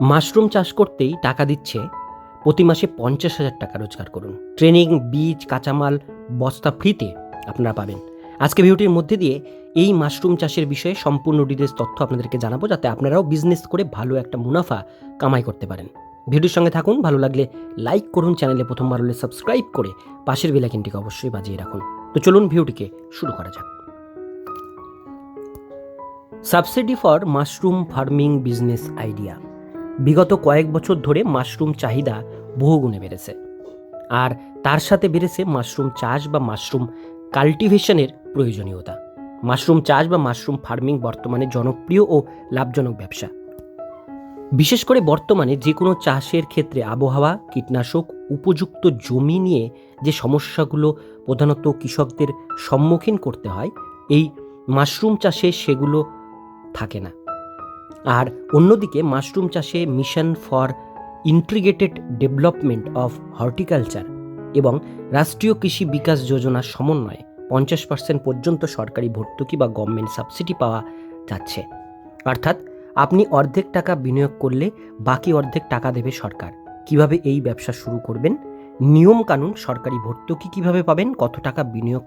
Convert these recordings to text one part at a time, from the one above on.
Mushroom চাষ করতেই টাকা দিচ্ছে প্রতি মাসে পঞ্চাশ হাজার টাকা রোজগার করুন। ট্রেনিং, বীজ, কাঁচামাল, বস্তা ফ্রিতে আপনারা পাবেন। আজকে ভিডিওটির মধ্যে দিয়ে এই মাশরুম চাষের বিষয়ে সম্পূর্ণ ডিটেলস তথ্য আপনাদেরকে জানাব যাতে আপনারাও বিজনেস করে ভালো একটা মুনাফা কামাই করতে পারেন। ভিডিওর সঙ্গে থাকুন, ভালো লাগলে লাইক করুন, চ্যানেলে প্রথমবার হলে সাবস্ক্রাইব করে পাশের বেলাইকিনটিকে অবশ্যই বাজিয়ে রাখুন। তো চলুন ভিডিওটিকে শুরু করা যাক। Subsidy for mushroom farming business idea. বিগত কয়েক বছর ধরে মাশরুম চাহিদা বহুগুণে বেড়েছে। আর তার সাথে বেড়েছে মাশরুম চাষ বা মাশরুম কাল্টিভেশনের প্রয়োজনীয়তা। মাশরুম চাষ বা মাশরুম ফার্মিং বর্তমানে জনপ্রিয় ও লাভজনক ব্যবসা। বিশেষ করে বর্তমানে যে কোনো চাষের ক্ষেত্রে আবহাওয়া, কীটনাশক, উপযুক্ত জমি নিয়ে যে সমস্যাগুলো প্রধানত কৃষকদের সম্মুখীন করতে হয়, এই মাশরুম চাষে সেগুলো থাকে না। আর অন্যদিকে মাশরুম চাষে mission for integrated development of horticulture এবং রাষ্ট্রীয় কৃষি বিকাশ যোজনার সমন্বয়ে পঞ্চাশ পার্সেন্ট পর্যন্ত সরকারি ভর্তুকি বা গভর্নমেন্ট সাবসিডি পাওয়া যাচ্ছে। অর্থাৎ আপনি অর্ধেক টাকা বিনিয়োগ করলে বাকি অর্ধেক টাকা দেবে সরকার। কীভাবে এই ব্যবসা শুরু করবেন? নিয়ম কানুন সরকারি ভর্তুকি কীভাবে পাবেন? কত টাকা বিনিয়োগ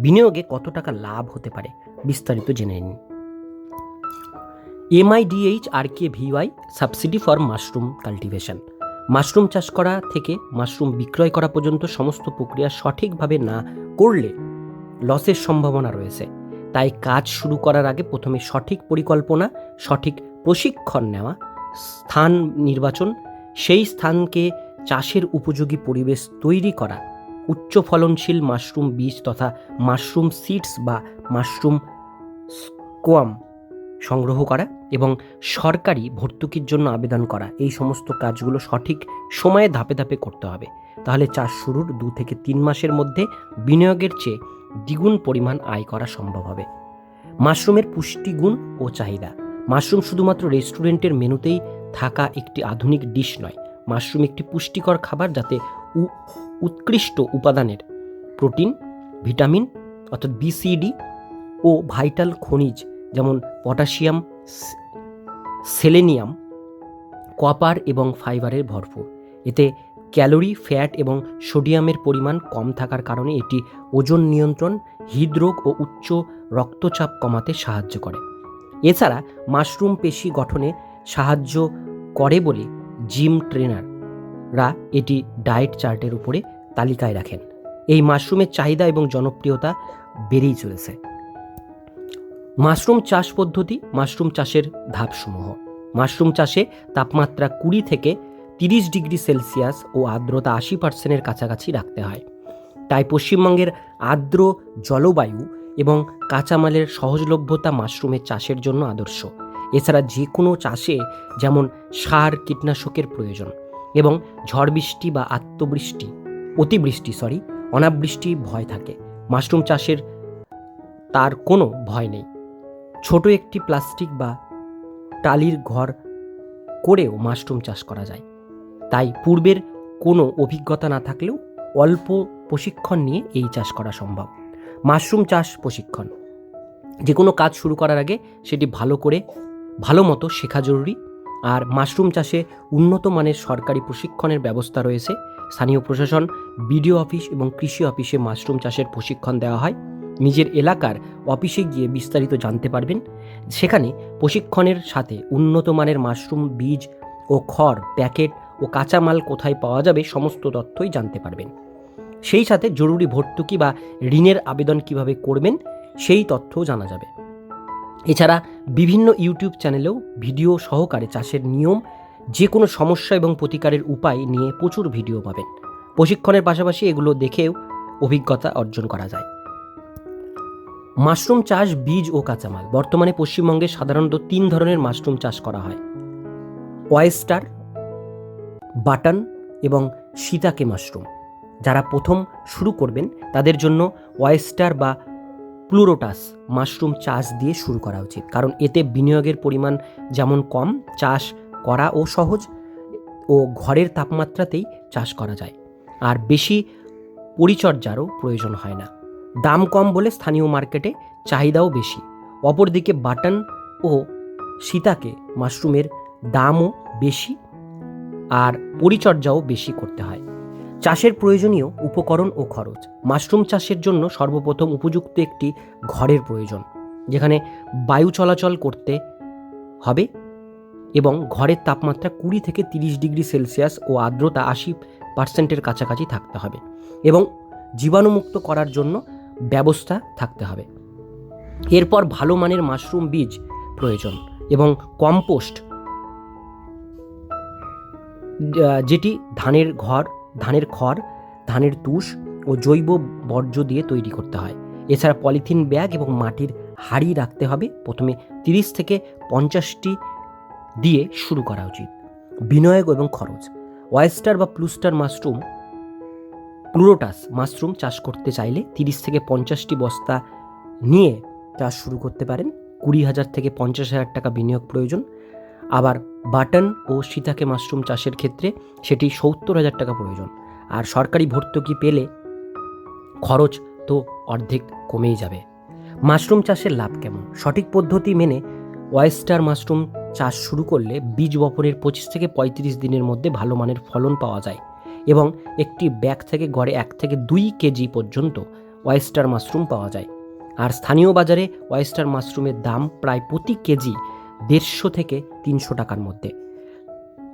বিনিয়োগে কত টাকা লাভ হতে পারে? বিস্তারিত জেনে নিন। MIDH R K V Y subsidy for mushroom cultivation mushroom চাষ করা থেকে মাশরুম বিক্রয় করা পর্যন্ত সমস্ত প্রক্রিয়া সঠিকভাবে না করলে লসের সম্ভাবনা রয়েছে। তাই কাজ শুরু করার আগে প্রথমে সঠিক পরিকল্পনা, সঠিক প্রশিক্ষণ নেওয়া, স্থান নির্বাচন, সেই স্থানকে চাষের উপযোগী পরিবেশ তৈরি করা, উচ্চ ফলনশীল মাশরুম বীজ তথা মাশরুম সিডস বা মাশরুম স্কোয়াম সংগ্রহ করা এবং সরকারি ভর্তুকির জন্য আবেদন করা। এই সমস্ত কাজগুলো সঠিক সময়ে ধাপে ধাপে করতে হবে। তাহলে চাষ শুরুর দু থেকে তিন মাসের মধ্যে বিনিয়োগের চেয়ে দ্বিগুণ পরিমাণ আয় করা সম্ভব হবে। মাশরুমের পুষ্টিগুণ ও চাহিদা। মাশরুম শুধুমাত্র রেস্টুরেন্টের মেনুতেই থাকা একটি আধুনিক ডিশ নয়। মাশরুম একটি পুষ্টিকর খাবার যাতে উৎকৃষ্ট উপাদানের প্রোটিন, ভিটামিন অর্থাৎ বিসিডি ও ভাইটাল খনিজ যেমন পটাশিয়াম সেলেনিয়াম, কপার এবং ফাইবারের ভরপুর। এতে ক্যালোরি, ফ্যাট এবং সোডিয়ামের পরিমাণ কম থাকার কারণে এটি ওজন নিয়ন্ত্রণ, হৃদরোগ ও উচ্চ রক্তচাপ কমাতে সাহায্য করে। এছাড়া মাশরুম পেশি গঠনে সাহায্য করে বলে জিম ট্রেনাররা এটি ডায়েট চার্টের উপরে তালিকায় রাখেন। এই মাশরুমের চাহিদা এবং জনপ্রিয়তা বেড়েই চলেছে। মাশরুম চাষ পদ্ধতি মাশরুম চাষের ধাপসমূহ। মাশরুম চাষে তাপমাত্রা কুড়ি থেকে তিরিশ ডিগ্রি সেলসিয়াস ও আর্দ্রতা আশি পার্সেন্টের কাছাকাছি রাখতে হয়। তাই পশ্চিমবঙ্গের আর্দ্র জলবায়ু এবং কাঁচামালের সহজলভ্যতা মাশরুমের চাষের জন্য আদর্শ। এছাড়া যে কোনো চাষে যেমন সার, কীটনাশকের প্রয়োজন এবং ঝড় বৃষ্টি বা আত্মবৃষ্টি, অতিবৃষ্টি সরি অনাবৃষ্টি ভয় থাকে। মাশরুম চাষের তার কোনো ভয় নেই। ছোট একটি প্লাস্টিক বা টালির ঘর করেও মাশরুম চাষ করা যায়। তাই পূর্বের কোনো অভিজ্ঞতা না থাকলেও অল্প প্রশিক্ষণ নিয়ে এই চাষ করা সম্ভব। মাশরুম চাষ প্রশিক্ষণ। যে কোনো কাজ শুরু করার আগে সেটি ভালো করে, ভালো মতো শেখা জরুরি। আর মাশরুম চাষে উন্নত মানের সরকারি প্রশিক্ষণের ব্যবস্থা রয়েছে। স্থানীয় প্রশাসন, বিডিও অফিস এবং কৃষি অফিসে মাশরুম চাষের প্রশিক্ষণ দেওয়া হয়। নিজের এলাকার অফিসে গিয়ে বিস্তারিত জানতে পারবেন। সেখানে প্রশিক্ষণের সাথে উন্নত মানের মাশরুম, বীজ ও খড়, প্যাকেট ও কাঁচামাল কোথায় পাওয়া যাবে সমস্ত তথ্যই জানতে পারবেন। সেই সাথে জরুরি ভর্তুকি বা ঋণের আবেদন কীভাবে করবেন সেই তথ্যও জানা যাবে। এছাড়া বিভিন্ন ইউটিউব চ্যানেলেও ভিডিও সহকারে চাষের নিয়ম যে কোনো সমস্যা এবং প্রতিকারের উপায় নিয়ে প্রচুর ভিডিও পাবেন। প্রশিক্ষণের পাশাপাশি এগুলো দেখেও অভিজ্ঞতা অর্জন করা যায়। মাশরুম চাষ বীজ ও কাঁচামাল। বর্তমানে পশ্চিমবঙ্গে সাধারণত তিন ধরনের মাশরুম চাষ করা হয়। ওয়েস্টার, বাটন এবং সীতাকে মাশরুম। যারা প্রথম শুরু করবেন, তাদের জন্য ওয়েস্টার বা প্লুরোটাস মাশরুম চাষ দিয়ে শুরু করা উচিত। কারণ এতে বিনিয়োগের পরিমাণ যেমন কম, চাষ করা ও সহজ ও ঘরের তাপমাত্রাতেই চাষ করা যায়। আর বেশি পরিচর্যারও প্রয়োজন হয় না। দাম কম বলে স্থানীয় মার্কেটে চাহিদাও বেশি। অপরদিকে বাটন ও সীতাকে মাশরুমের দামও বেশি আর পরিচর্যাও বেশি করতে হয়। চাষের প্রয়োজনীয় উপকরণ ও খরচ। মাশরুম চাষের জন্য সর্বপ্রথম উপযুক্ত একটি ঘরের প্রয়োজন, যেখানে বায়ু চলাচল করতে হবে এবং ঘরের তাপমাত্রা কুড়ি থেকে তিরিশ ডিগ্রি সেলসিয়াস ও আর্দ্রতা আশি পার্সেন্টের কাছাকাছি থাকতে হবে এবং জীবাণুমুক্ত করার জন্য ব্যবস্থা থাকতে হবে। এরপর ভালো মানের মাশরুম বীজ প্রয়োজন এবং কম্পোস্ট যেটি ধানের ঘর, ধানের খড়, ধানের তুষ ও জৈব বর্জ্য দিয়ে তৈরি করতে হয়। এছাড়া পলিথিন ব্যাগ এবং মাটির হাঁড়ি রাখতে হবে। প্রথমে তিরিশ থেকে পঞ্চাশটি দিয়ে শুরু করা উচিত। বিনিয়োগ এবং খরচ। ওয়েস্টার বা প্লুস্টার মাশরুম প্লুরোটাস মাশরুম চাষ করতে চাইলে তিরিশ থেকে পঞ্চাশটি বস্তা নিয়ে চাষ শুরু করতে পারেন। কুড়ি হাজার থেকে পঞ্চাশ হাজার টাকা বিনিয়োগ প্রয়োজন। আবার বাটন ও সীতাকে মাশরুম চাষের ক্ষেত্রে সেটি সত্তর হাজার টাকা প্রয়োজন। আর সরকারি ভর্তুকি পেলে খরচ তো অর্ধেক কমেই যাবে। মাশরুম চাষের লাভ কেমন? সঠিক পদ্ধতি মেনে ওয়েস্টার মাশরুম চাষ শুরু করলে বীজ বপনের পঁচিশ থেকে পঁয়ত্রিশ দিনের মধ্যে ভালো মানের ফলন পাওয়া যায়। এবং একটি ব্যাগ থেকে গড়ে এক থেকে দুই কেজি পর্যন্ত ওয়েস্টার মাশরুম পাওয়া যায়। আর স্থানীয় বাজারে ওয়েস্টার মাশরুমের দাম প্রায় প্রতি কেজি দেড়শো থেকে তিনশো টাকার মধ্যে।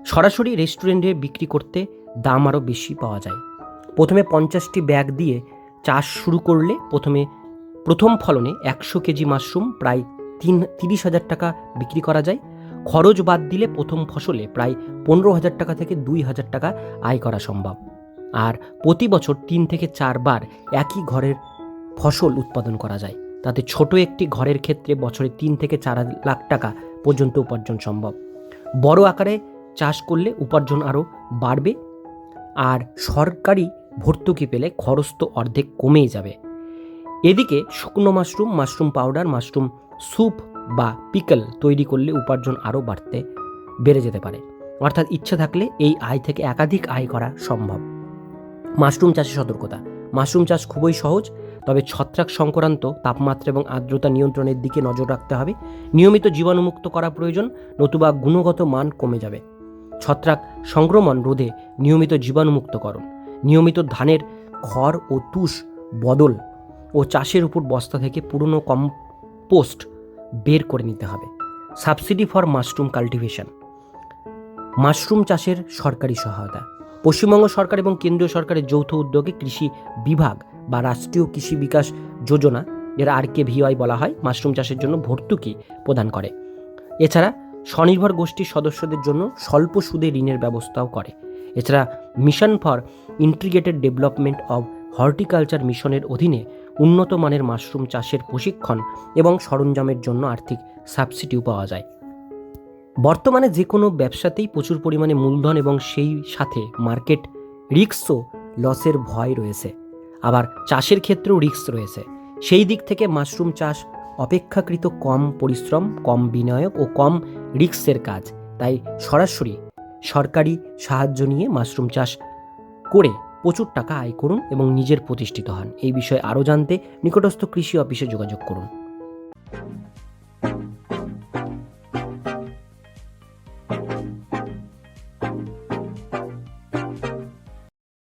সরাসরি রেস্টুরেন্টে বিক্রি করতে দাম আরও বেশি পাওয়া যায়। প্রথমে পঞ্চাশটি ব্যাগ দিয়ে চাষ শুরু করলে প্রথমে প্রথম ফলনে একশো কেজি মাশরুম প্রায় তিন তিরিশ হাজার টাকা বিক্রি করা যায়। খরচ বাদ দিলে প্রথম ফসলে প্রায় পনেরো হাজার টাকা থেকে দুই হাজার টাকা আয় করা সম্ভব। আর প্রতি বছর তিন থেকে চারবার একই ঘরের ফসল উৎপাদন করা যায়। তাতে ছোট একটি ঘরের ক্ষেত্রে বছরে তিন থেকে চার লাখ টাকা পর্যন্ত উপার্জন সম্ভব। বড় আকারে চাষ করলে উপার্জন আরও বাড়বে। আর সরকারি ভর্তুকি পেলে খরচ তো অর্ধেক কমেই যাবে। এদিকে শুকনো mushroom mushroom powder, mushroom soup বা পিকল তৈরি করলে উপার্জন আরও বাড়তে, বেড়ে যেতে পারে। অর্থাৎ ইচ্ছে থাকলে এই আয় থেকে একাধিক আয় করা সম্ভব। মাশরুম চাষে সতর্কতা। মাশরুম চাষ খুবই সহজ, তবে ছত্রাক সংক্রান্ত তাপমাত্রা এবং আর্দ্রতা নিয়ন্ত্রণের দিকে নজর রাখতে হবে। নিয়মিত জীবাণুমুক্ত করা প্রয়োজন, নতুবা গুণগত মান কমে যাবে। ছত্রাক সংক্রমণ রোধে নিয়মিত জীবাণুমুক্তকরণ। নিয়মিত ধানের খড় ও তুষ বদল ও চাষের উপর বস্তা থেকে পুরনো কম্পোস্ট বের করে নিতে হবে। Subsidy for mushroom cultivation. Mushroom চাষের সরকারি সহায়তা। পশ্চিমবঙ্গ সরকার এবং কেন্দ্রীয় সরকারের যৌথ উদ্যোগে কৃষি বিভাগ বা রাষ্ট্রীয় কৃষি বিকাশ যোজনা, যেটা আর কে ভিওয়াই বলা হয়, মাশরুম চাষের জন্য ভর্তুকি প্রদান করে। এছাড়া স্বনির্ভর গোষ্ঠীর সদস্যদের জন্য স্বল্প সুদে ঋণের ব্যবস্থাও করে। এছাড়া mission for integrated development of horticulture মিশনের অধীনে উন্নত মানের মাশরুম চাষের প্রশিক্ষণ এবং সরঞ্জামের জন্য আর্থিক সাবসিডিও পাওয়া যায়। বর্তমানে যে কোনো ব্যবসাতেই প্রচুর পরিমাণে মূলধন এবং সেই সাথে মার্কেট রিক্সও লসের ভয় রয়েছে। আবার চাষের ক্ষেত্রেও রিস্ক রয়েছে। সেই দিক থেকে মাশরুম চাষ অপেক্ষাকৃত কম পরিশ্রম, কম বিনিয়োগ ও কম রিস্কের কাজ। তাই সরাসরি সরকারি সাহায্য নিয়ে মাশরুম চাষ করে প্রচুর টাকা আয় করুন এবং নিজের প্রতিষ্ঠিত হন। এই বিষয়ে আরও জানতে নিকটস্থ কৃষি অফিসে যোগাযোগ করুন।